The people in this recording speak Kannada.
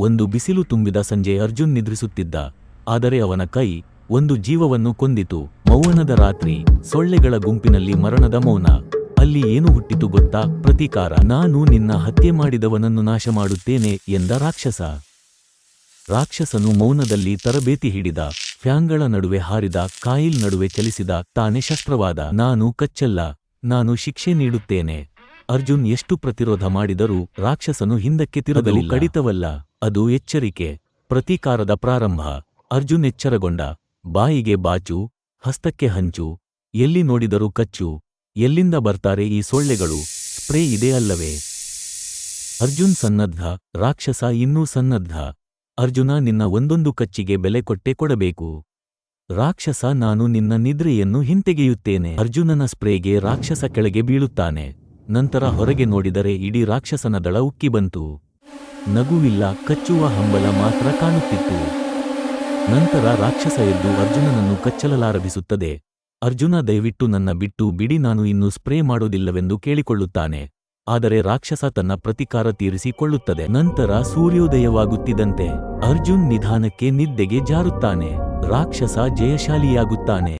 ಒಂದು ಬಿಸಿಲು ತುಂಬಿದ ಸಂಜೆ ಅರ್ಜುನ್ ನಿದ್ರಿಸುತ್ತಿದ್ದ. ಆದರೆ ಅವನ ಕೈ ಒಂದು ಜೀವವನ್ನು ಕೊಂದಿತು. ಮೌನದ ರಾತ್ರಿ, ಸೊಳ್ಳೆಗಳ ಗುಂಪಿನಲ್ಲಿ ಮರಣದ ಮೌನ. ಅಲ್ಲಿ ಏನು ಹುಟ್ಟಿತು ಗೊತ್ತಾ? ಪ್ರತೀಕಾರ, ನಾನು ನಿನ್ನ ಹತ್ಯೆ ಮಾಡಿದವನನ್ನು ನಾಶ ಮಾಡುತ್ತೇನೆ ಎಂದ ರಾಕ್ಷಸ. ರಾಕ್ಷಸನು ಮೌನದಲ್ಲಿ ತರಬೇತಿ ಹಿಡಿದ, ಫ್ಯಾಂಗಳ ನಡುವೆ ಹಾರಿದ, ಕಾಯಿಲ್ ನಡುವೆ ಚಲಿಸಿದ, ತಾನೇ ಶಸ್ತ್ರವಾದ. ನಾನು ಕಚ್ಚಲ್ಲ, ನಾನು ಶಿಕ್ಷೆ ನೀಡುತ್ತೇನೆ. ಅರ್ಜುನ್ ಎಷ್ಟು ಪ್ರತಿರೋಧ ಮಾಡಿದರೂ ರಾಕ್ಷಸನು ಹಿಂದಕ್ಕೆ ತಿರುಗಲು ಕಡಿತವಲ್ಲ, ಅದು ಎಚ್ಚರಿಕೆ, ಪ್ರತೀಕಾರದ ಪ್ರಾರಂಭ. ಅರ್ಜುನ್ ಎಚ್ಚರಗೊಂಡ, ಬಾಯಿಗೆ ಬಾಚು, ಹಸ್ತಕ್ಕೆ ಹಂಚು, ಎಲ್ಲಿ ನೋಡಿದರೂ ಕಚ್ಚು, ಎಲ್ಲಿಂದ ಬರ್ತಾರೆ ಈ ಸೊಳ್ಳೆಗಳು, ಸ್ಪ್ರೇ ಇದೆ ಅಲ್ಲವೇ? ಅರ್ಜುನ್ ಸನ್ನದ್ಧ, ರಾಕ್ಷಸ ಇನ್ನೂ ಸನ್ನದ್ಧ. ಅರ್ಜುನ ನಿನ್ನ ಒಂದೊಂದು ಕಚ್ಚಿಗೆ ಬೆಲೆ ಕೊಟ್ಟೆ ಕೊಡಬೇಕು. ರಾಕ್ಷಸ ನಾನು ನಿನ್ನ ನಿದ್ರೆಯನ್ನು ಹಿಂತೆಗೆಯುತ್ತೇನೆ. ಅರ್ಜುನನ ಸ್ಪ್ರೇಗೆ ರಾಕ್ಷಸ ಕೆಳಗೆ ಬೀಳುತ್ತಾನೆ. ನಂತರ ಹೊರಗೆ ನೋಡಿದರೆ ಇಡೀ ರಾಕ್ಷಸನ ದಳ ಉಕ್ಕಿ ಬಂತು. ನಗುವಿಲ್ಲ, ಕಚ್ಚುವ ಹಂಬಲ ಮಾತ್ರ ಕಾಣುತ್ತಿತ್ತು. ನಂತರ ರಾಕ್ಷಸ ಎದ್ದು ಅರ್ಜುನನನ್ನು ಕಚ್ಚಲಲಾರಂಭಿಸುತ್ತದೆ. ಅರ್ಜುನ ದಯವಿಟ್ಟು ನನ್ನ ಬಿಟ್ಟು ಬಿಡಿ, ನಾನು ಇನ್ನು ಸ್ಪ್ರೇ ಮಾಡೋದಿಲ್ಲವೆಂದು ಕೇಳಿಕೊಳ್ಳುತ್ತಾನೆ. ಆದರೆ ರಾಕ್ಷಸ ತನ್ನ ಪ್ರತಿಕಾರ ತೀರಿಸಿಕೊಳ್ಳುತ್ತದೆ. ನಂತರ ಸೂರ್ಯೋದಯವಾಗುತ್ತಿದ್ದಂತೆ ಅರ್ಜುನ್ ನಿಧಾನಕ್ಕೆ ನಿದ್ದೆಗೆ ಜಾರುತ್ತಾನೆ. ರಾಕ್ಷಸ ಜಯಶಾಲಿಯಾಗುತ್ತಾನೆ.